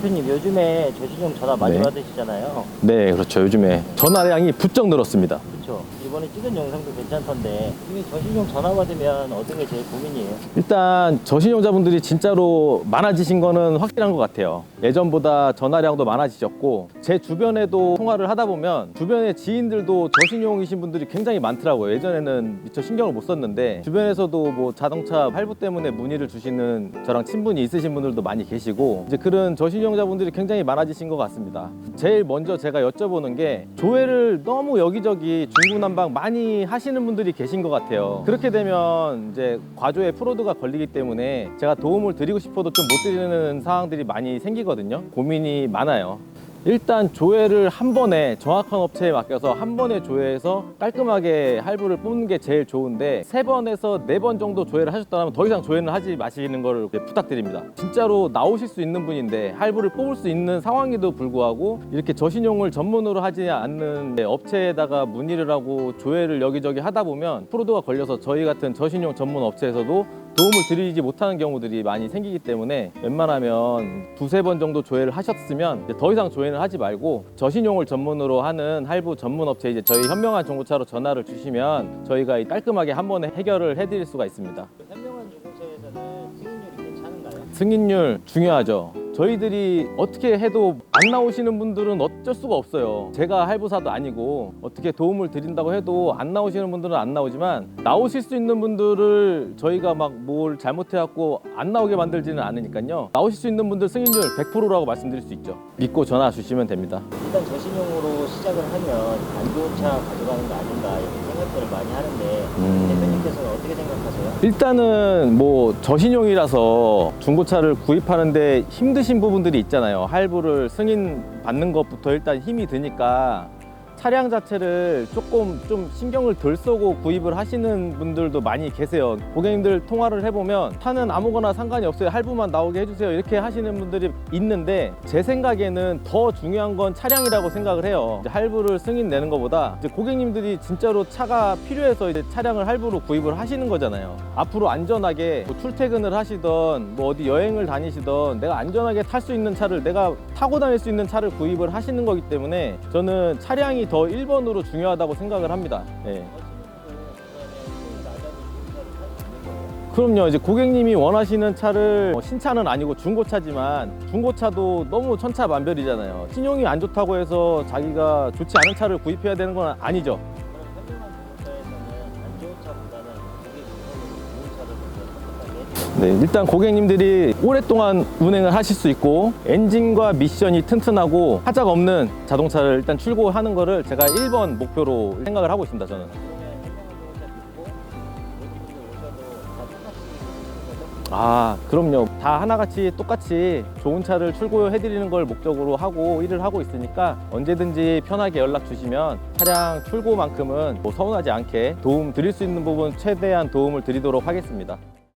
대표님 요즘에 저신용 전화 많이 네. 받으시잖아요. 네, 그렇죠. 요즘에 전화량이 부쩍 늘었습니다. 그렇죠. 이번에 찍은 영상도 괜찮던데 이게 저신용 전화 받으면 어떤 게 제일 고민이에요? 일단 저신용자분들이 진짜로 많아지신 거는 확실한 것 같아요. 예전보다 전화량도 많아지셨고 제 주변에도 통화를 하다 보면 주변의 지인들도 저신용이신 분들이 굉장히 많더라고요. 예전에는 미처 신경을 못 썼는데 주변에서도 뭐 자동차 할부 때문에 문의를 주시는 저랑 친분이 있으신 분들도 많이 계시고 이제 그런 저신용자분들이 굉장히 많아지신 것 같습니다. 제일 먼저 제가 여쭤보는 게 조회를 너무 여기저기 중구난방 많이 하시는 분들이 계신 것 같아요. 그렇게 되면 이제 과조에 프로드가 걸리기 때문에 제가 도움을 드리고 싶어도 좀 못 드리는 상황들이 많이 생기거든요. 고민이 많아요. 일단 조회를 한 번에 정확한 업체에 맡겨서 한 번에 조회해서 깔끔하게 할부를 뽑는 게 제일 좋은데 세 번에서 네 번 정도 조회를 하셨다면 더 이상 조회는 하지 마시는 걸 부탁드립니다. 진짜로 나오실 수 있는 분인데 할부를 뽑을 수 있는 상황에도 불구하고 이렇게 저신용을 전문으로 하지 않는 업체에다가 문의를 하고 조회를 여기저기 하다 보면 프로드가 걸려서 저희 같은 저신용 전문 업체에서도 도움을 드리지 못하는 경우들이 많이 생기기 때문에 웬만하면 두세 번 정도 조회를 하셨으면 이제 더 이상 조회는 하지 말고 저신용을 전문으로 하는 할부 전문 업체 이제 저희 현명한 중고차로 전화를 주시면 저희가 이 깔끔하게 한 번에 해결을 해드릴 수가 있습니다. 현명한 중고차에서는 승인율이 괜찮은가요? 승인율 중요하죠. 저희들이 어떻게 해도 안 나오시는 분들은 어쩔 수가 없어요. 제가 할부사도 아니고 어떻게 도움을 드린다고 해도 안 나오시는 분들은 안 나오지만 나오실 수 있는 분들을 저희가 막 뭘 잘못해갖고 안 나오게 만들지는 않으니까요. 나오실 수 있는 분들 승인율 100%라고 말씀드릴 수 있죠. 믿고 전화 주시면 됩니다. 일단 저신용으로 시작을 하면 안 좋은 차 가져가는 거 아닌가 이렇게 생각들을 많이 하는데 음. 대표님께서는 어떻게 생각하세요? 일단은 뭐 저신용이라서 중고차를 구입하는데 힘드신 부분들이 있잖아요. 할부를 승인 받는 것부터 일단 힘이 드니까 차량 자체를 조금 좀 신경을 덜 쓰고 구입을 하시는 분들도 많이 계세요. 고객님들 통화를 해보면 차는 아무거나 상관이 없어요. 할부만 나오게 해주세요. 이렇게 하시는 분들이 있는데 제 생각에는 더 중요한 건 차량이라고 생각을 해요. 할부를 승인 내는 것보다 고객님들이 진짜로 차가 필요해서 이제 차량을 할부로 구입을 하시는 거잖아요. 앞으로 안전하게 뭐 출퇴근을 하시던 뭐 어디 여행을 다니시던 내가 안전하게 탈 수 있는 차를 내가 타고 다닐 수 있는 차를 구입을 하시는 거기 때문에 저는 차량이 더 1번으로 중요하다고 생각을 합니다. 예. 그럼요. 이제 고객님이 원하시는 차를 뭐 신차는 아니고 중고차지만 중고차도 너무 천차만별이잖아요. 신용이 안 좋다고 해서 자기가 좋지 않은 차를 구입해야 되는 건 아니죠. 네, 일단 고객님들이 오랫동안 운행을 하실 수 있고 엔진과 미션이 튼튼하고 하자가 없는 자동차를 일단 출고하는 거를 제가 1번 목표로 생각을 하고 있습니다. 저는. 아, 그럼요. 다 하나같이 똑같이 좋은 차를 출고해 드리는 걸 목적으로 하고 일을 하고 있으니까 언제든지 편하게 연락 주시면 차량 출고만큼은 뭐 서운하지 않게 도움 드릴 수 있는 부분 최대한 도움을 드리도록 하겠습니다.